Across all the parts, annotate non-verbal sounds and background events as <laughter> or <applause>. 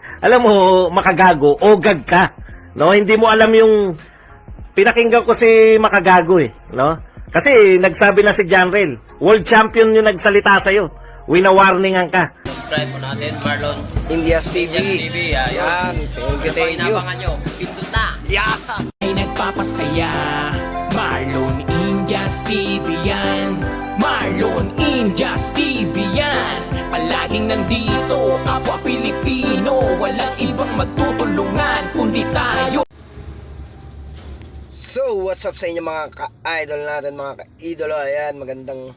<laughs> alam mo, makagago, ogag ka. No, hindi mo alam yung pinakinggan ko si makagago eh, no? Kasi nagsabi na si Janrel, world champion yung nagsalita sa iyo. Wina-warningan ka. Subscribe po natin, Marlon. Indias TV. Indias TV, ah, yun. Yan. Thank you, thank you. nyo? Pindot na! Yeah. ay nagpapasaya Marlon Indias TV yan Marlon Indias TV yan Palaging nandito kapwa Pilipino Walang ibang magtutulungan kundi tayo So, what's up sa inyo mga ka-idol natin, mga ka-idolo. Ayan, magandang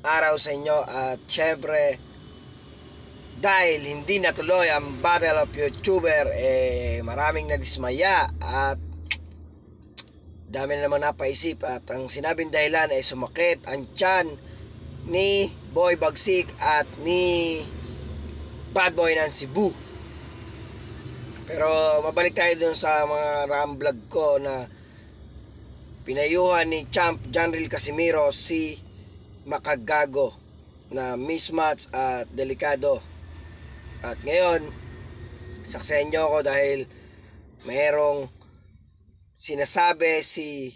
araw sa inyo. At syempre, dahil hindi natuloy ang Battle of YouTuber, eh, maraming nadismaya at dami na naman napaisip at ang sinabing dahilan ay sumakit ang tiyan ni Boy Bagsik at ni Bad Boy ng Cebu. Pero mabalik tayo dun sa mga ram vlog ko na pinayuhan ni Champ Janril Casimiro si Makagago na mismatch at delikado. At ngayon, saksayan nyo ako dahil mayroong sinasabi si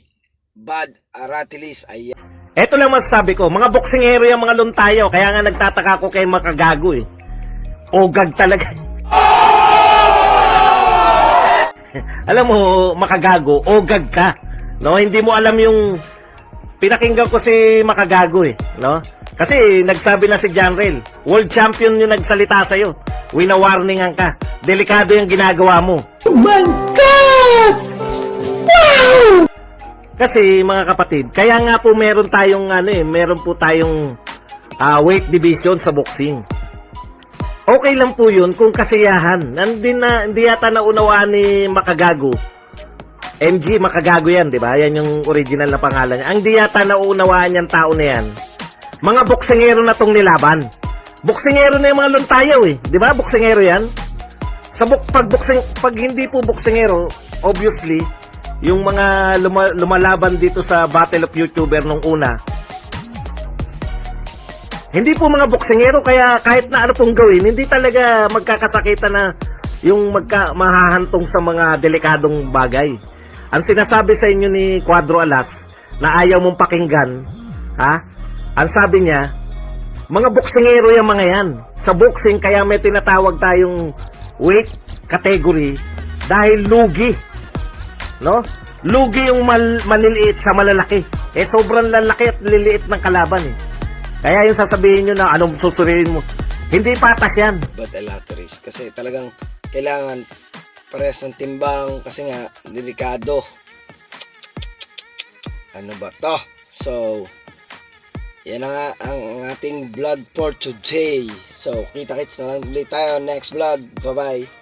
Bad Aratilis ay Ito lang masasabi ko, mga boksingero yung mga luntayo, kaya nga nagtataka ko kay makagago eh. Ogag talaga. <laughs> alam mo, makagago, ogag ka. No, hindi mo alam yung pinakinggan ko si makagago eh, no? Kasi nagsabi na si Janrel, world champion yung nagsalita sa iyo. Wina-warningan ka. Delikado yung ginagawa mo. Kasi mga kapatid, kaya nga po meron tayong ano eh, meron po tayong ah, weight division sa boxing. Okay lang po 'yun kung kasiyahan. Hindi na hindi yata naunawaan ni Makagago. MG Makagago 'yan, 'di ba? Yan yung original na pangalan niya. Ang di yata naunawaan yung tao na 'yan. Mga boksingero na tong nilaban. Boksingero na yung mga luntayaw eh, 'di ba? Boksingero 'yan. Sa buk pag boxing pag hindi po boksingero, obviously, yung mga luma- lumalaban dito sa Battle of YouTuber nung una, hindi po mga boksingero kaya kahit na ano pong gawin, hindi talaga magkakasakitan na yung magka, mahahantong sa mga delikadong bagay. Ang sinasabi sa inyo ni Cuadro Alas na ayaw mong pakinggan, ha? Ang sabi niya, mga boksingero yung mga yan. Sa boxing, kaya may tinatawag tayong weight category dahil lugi. No? Lugi yung mal, maliliit sa malalaki. Eh, sobrang lalaki at liliit ng kalaban eh. Kaya yung sasabihin nyo na anong susuriin mo, hindi patas yan. Bad Elatoris kasi talagang kailangan pares ng timbang kasi nga delikado. Ano ba to? So, yan na nga ang ating vlog for today. So, kita-kits na lang ulit tayo next vlog. Bye-bye.